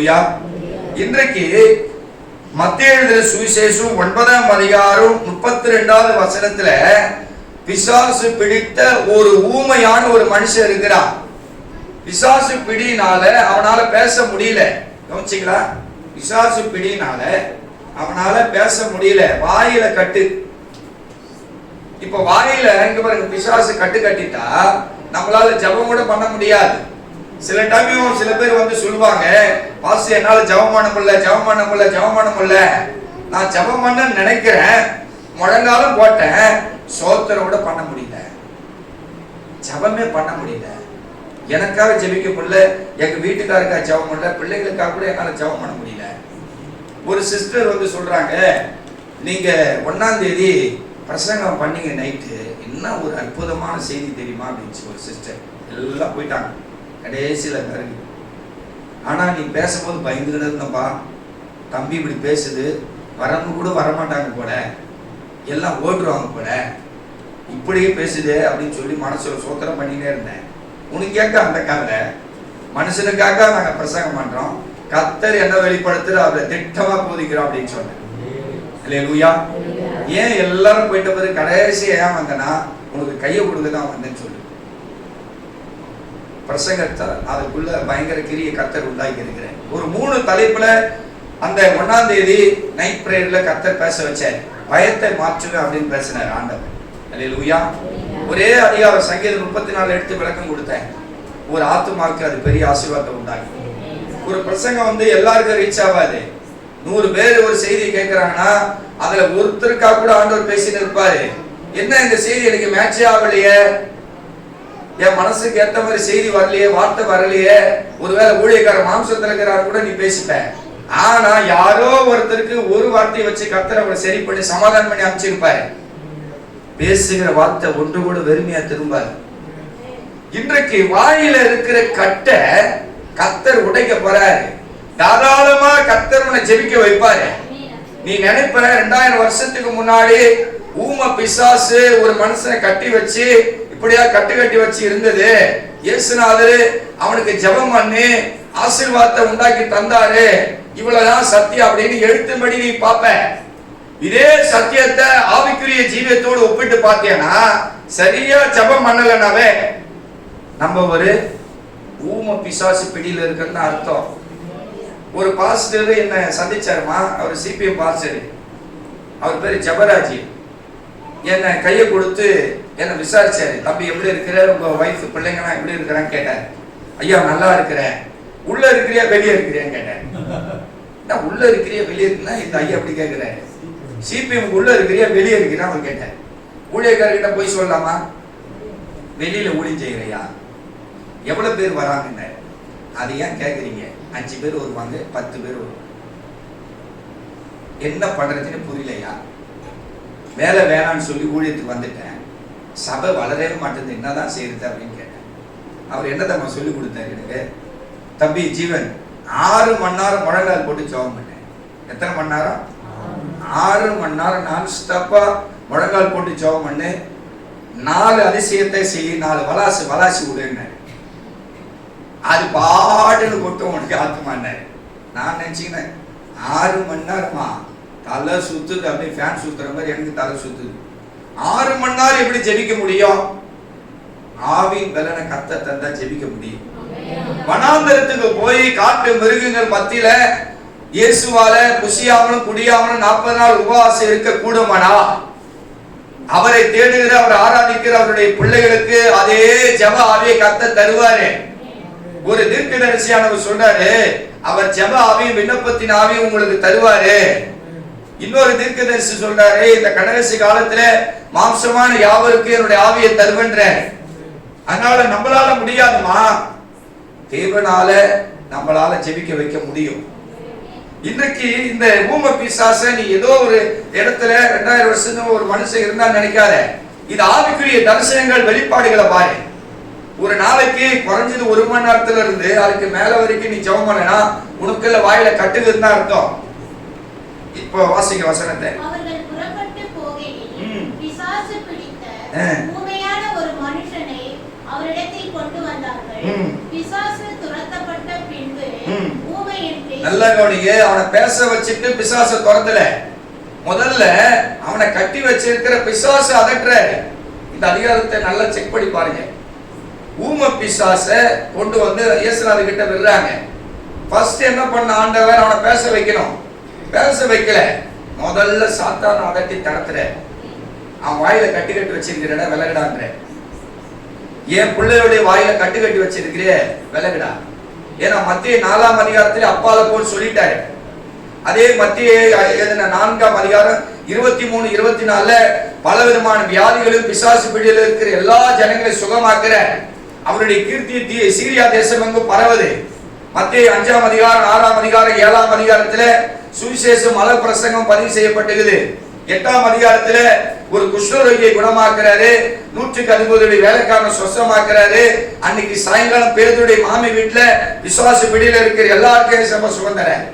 அல்லேலூயா இன்றைக்கு மத்திய எழுதின சுவிசேஷம் ஒன்பதாம் அதிகாரம் முப்பத்தி ரெண்டாவது வசனத்துல பிசாசு பிடித்த ஒரு ஊமையான ஒரு மனுஷன் இருக்கிறான். பிசாசு பிடினால அவனால பேச முடியல. கவனிச்சிங்களா? பிசாசு பிடினால அவனால பேச முடியல. வாயில கட்டு. இப்ப வாயில இங்க பாருங்க பிசாசு கட்டு கட்டிட்டா நம்மளால ஜெபம் கூட பண்ண முடியாது. சில டைம் சில பேர் வந்து சொல்லுவாங்க பாஸ் என்னால ஜபம் பண்ண முடியல ஜபம் பண்ண முடியல ஜெபம் பண்ண முடியல நான் ஜெபம் பண்ண நினைக்கிறேன். முழங்காலும் போட்டேன். சோத்திரம் கூட பண்ண முடியல. ஜெபமே பண்ண முடியல. எனக்காக ஜெபிக்க முடியல எங்க வீட்டுக்காருக்காக ஜெபம் பண்ணல. பிள்ளைகளுக்காக கூட என்னால ஜெபம் பண்ண முடியல. ஒரு சிஸ்டர் வந்து சொல்றாங்க நீங்க ஒன்னாம் தேதி பிரசங்கம் பண்ணீங்க நைட்டு என்ன ஒரு அற்புதமான செய்தி தெரியுமா? அப்படின்னு ஒரு சிஸ்டர் எல்லாம் போயிட்டாங்க. கடைசியில் கருவி ஆனா நீ பேசும்போது பயந்துக்கிட்டு இருந்தப்பா. தம்பி இப்படி பேசுது. வரவங்க கூட வரமாட்டாங்க போல. எல்லாம் ஓடுருவாங்க போல. இப்படியே பேசுதே அப்படின்னு சொல்லி மனசுல சோத்திரம் பண்ணினே இருந்தேன். உனக்கு கேட்க அந்த கவலை? மனுஷனுக்காக நாங்க பிரசங்கம் பண்றோம். கத்தர் என்ன வெளிப்படுத்துற அவரை திட்டமா போதிக்கிறோம் அப்படின்னு சொன்னேன். இல்லையா ஏன் எல்லாரும் போயிட்ட பிறகு கடைசி ஏன் வந்தனா உனக்கு கையை கொடுக்க தான் வந்தேன்னு சொல்லு. பிரசங்கத்தை அதுக்குள்ள பயங்கர கிரிய கத்தர் உண்டாக்கி இருக்கிறேன் ஒரு மூணு தலைப்புல அந்த ஒன்னாம் தேதி நைட் பிரேயர்ல கத்தர் பேச வச்சார். பயத்தை மாற்றுங்க அப்படின்னு பேசினார் ஆண்டவர். அல்லேலூயா ஒரே அதிகாரம் சங்கீதம் முப்பத்தி நாலு எடுத்து விளக்கம் கொடுத்தேன். ஒரு ஆத்துமாவுக்கு அது பெரிய ஆசீர்வாதம் உண்டாகும் ஒரு பிரசங்கம் வந்து எல்லாருக்கும் ரீச் ஆகாது. நூறு பேர் ஒரு செய்தி கேட்கறாங்கன்னா அதுல ஒருத்தருக்கா கூட ஆண்டவர் பேசின்னு இருப்பாரு. என்ன இந்த செய்தி எனக்கு மேட்சே ஆகலையே? என் மனசுக்கு ஏத்த மாதிரி செய்தி வரலையே வார்த்தை வரலையே. ஒருவேளை ஊழியக்கார மாம்சத்துல இருக்கிறாரு கூட நீ பேசிப்ப. ஆனா யாரோ ஒருத்தருக்கு ஒரு வார்த்தையை வச்சு கத்தர் அவரை சரி பண்ணி சமாதானம் பண்ணி அமைச்சிருப்பாரு பேசுகிற வார்த்தை ஒன்று கூட வெறுமையா திரும்பாது. இன்றைக்கு வாயில இருக்கிற கட்டை கத்தர் உடைக்க போறாரு. தாராளமா கத்தர் உன்னை ஜெபிக்க வைப்பாரு. நீ நினைப்ப ரெண்டாயிரம் வருஷத்துக்கு முன்னாடி ஊம பிசாசு ஒரு மனுஷனை கட்டி வச்சு இப்படியா கட்டு கட்டி வச்சு இருந்தது. இயேசுநாதர் அவனுக்கு ஜெபம் பண்ணி ஆசீர்வாதத்தை உண்டாக்கி தந்தாரு. இவ்வளவுதான் சத்தியம் அப்படின்னு எழுத்தும்படி நீ பாப்ப இதே சத்தியத்தை ஆவிக்குரிய ஜீவியத்தோடு ஒப்பிட்டு பார்த்தேன்னா சரியா ஜெபம் பண்ணலனாவே நம்ம ஒரு ஊம பிசாசு பிடியில் இருக்குன்னு அர்த்தம். ஒரு பாஸ்டர் என்ன சந்திச்சாருமா? அவர் சிபிஎம் பாஸ்டர் அவர் பேர் ஜபராஜி. என்ன கையை கொடுத்து என்ன விசாரிச்சாரு? தம்பி எப்படி இருக்கிற உங்க ஒய்ஃப் பிள்ளைங்களாம் எப்படி இருக்கிறான்னு கேட்டார். ஐயா நல்லா இருக்கிறேன். உள்ள இருக்கிறியா வெளியே இருக்கிறியான்னு கேட்டார். நான் உள்ள இருக்கிறியா வெளியே இருக்குன்னா இந்த ஐயா அப்படி கேட்கிறாரு சிபிஎம் உள்ள இருக்கிறியா வெளியே இருக்கிறா அவர் கேட்டார். ஊழியக்காரர்கிட்ட போய் சொல்லலாமா? வெளியில ஊழியம் செய்யறையா? எவ்வளவு பேர் வராங்கன்னு. அதை ஏன் கேட்குறீங்க அஞ்சு பேர் வருவாங்க பத்து பேர் வருவாங்க. என்ன பண்றதுன்னு புரியலையா? வேலை வேணான்னு சொல்லி ஊழியத்துக்கு வந்துட்டேன். சபை வளரவே மாட்டேங்குது. என்னதான் செய்யறது அப்படின்னு கேட்டேன். அவர் என்ன தம்மா சொல்லி கொடுத்தாரு? எனக்கு தம்பி ஜீவன் ஆறு மணி நேரம் முழங்கால் போட்டு ஜோம் பண்ணேன். எத்தனை மணி நேரம் ஆறு மணி நேரம் நான் ஸ்டப்பா முழங்கால் போட்டு ஜோம் பண்ணு நாலு அதிசயத்தை செய்ய நாலு வலாசு வலாசி விடுன்னு அது பாட்டுன்னு கொட்டும் உனக்கு ஆத்துமான்னாரு. நான் நினைச்சுக்கினேன் ஆறு மணி நேரமா தலை சுத்துது அப்படியே ஃபேன் சுத்துற மாதிரி எனக்கு தலை சுத்துது. ஆறு மணி நேரம் எப்படி ஜெபிக்க முடியும்? ஆவின் பலனை கத்த தந்தா ஜெபிக்க முடியும். வனாந்தரத்துக்கு போய் காட்டு மிருகங்கள் மத்தியில இயேசுவால குசியாமலும் குடியாமலும் நாற்பது நாள் உபவாசம் இருக்க கூடுமானா அவரை தேடுகிற அவர் ஆராதிக்கிற அவருடைய பிள்ளைகளுக்கு அதே ஜப ஆவியை கத்த தருவாரு. ஒரு தீர்க்கதரிசியானவர் சொல்றாரு அவர் ஜப ஆவியும் விண்ணப்பத்தின் ஆவியும் உங்களுக்கு தருவாரு. இன்னொரு தீர்க்கதரிசி சொல்றாரு இந்த கடைசி காலத்துல மாம்சமான யாவருக்கு என்னுடைய ஆவியை தருவன்ற. அதனால நம்மளால முடியாதுமா தேவனால நம்மளால ஜெபிக்க வைக்க முடியும். இன்னைக்கு இந்த ஊம பிசாச நீ ஏதோ ஒரு இடத்துல ரெண்டாயிரம் வருஷம் ஒரு மனுஷன் இருந்தா நினைக்காத. இது ஆவிக்குரிய தரிசனங்கள் வெளிப்பாடுகளை பாரு. ஒரு நாளைக்கு குறைஞ்சது ஒரு மணி நேரத்துல இருந்து அதுக்கு மேல வரைக்கும் நீ ஜெபம் பண்ணனா உனக்குள்ள வாயில கட்டுதுன்னு அர்த்தம். இப்போ வாசிக்க வசனத்தை. அவர்கள் புறப்பட்டு போகையில். பிசாசு பிடித்த ஆ. ஊமையான ஒரு மனுஷனை அவரிடத்தில் கொண்டு வந்தார்கள். பிசாசு துரத்தப்பட்ட பின்பு நல்ல கவனிங்க அவனை பேச வச்சுட்டு பிசாச துரத்தல. முதல்ல அவனை கட்டி வச்சிருக்கிற பிசாசு அதட்டுறாரு. இந்த அதிகாரத்தை நல்லா செக் பண்ணி பாருங்க. ஊம பிசாச கொண்டு வந்து இயேசுநாதர் கிட்ட விடுறாங்க. ஃபர்ஸ்ட் என்ன பண்ண ஆண்டவர் அவனை பேச வைக்கணும். பேச வைக்கல. முதல்ல சாத்தான் அதட்டி தரத்துற அவன் வாயில கட்டி கட்டி வச்சிருக்கிறட விலகடான்ற. என் பிள்ளையுடைய வாயில கட்டு கட்டி வச்சிருக்கிறே விலகுடா. ஏன்னா மத்திய நாலாம் அதிகாரத்துல அப்பால போல் சொல்லிட்டாரு. அதே மத்திய நான்காம் அதிகாரம் இருபத்தி மூணு இருபத்தி நாலுல பல விதமான வியாதிகளும் பிசாசு பிடியில் இருக்கிற எல்லா ஜனங்களையும் சுகமாக்குற அவருடைய கீர்த்தி தீ- சீரியா தேசம் எங்கும் பரவுது. மத்திய அஞ்சாம் அதிகாரம் ஆறாம் அதிகாரம் ஏழாம் அதிகாரத்துல சுவிசேஷம் மல பிரசங்கம் பதிவு செய்யப்பட்டுகிறது எட்டாம் அதிகாரத்துல ஒரு குஷ்ணரோகியை குணமாக்குறாரு. நூற்றுக்கு அதிபதியுடைய வேலைக்காரன் சொசமாக்குறாரு அன்னைக்கு சாயங்காலம் பேருடைய மாமி வீட்டுல விசுவாச பிடியில இருக்கிற எல்லாருக்கும் சம சுதந்திரம்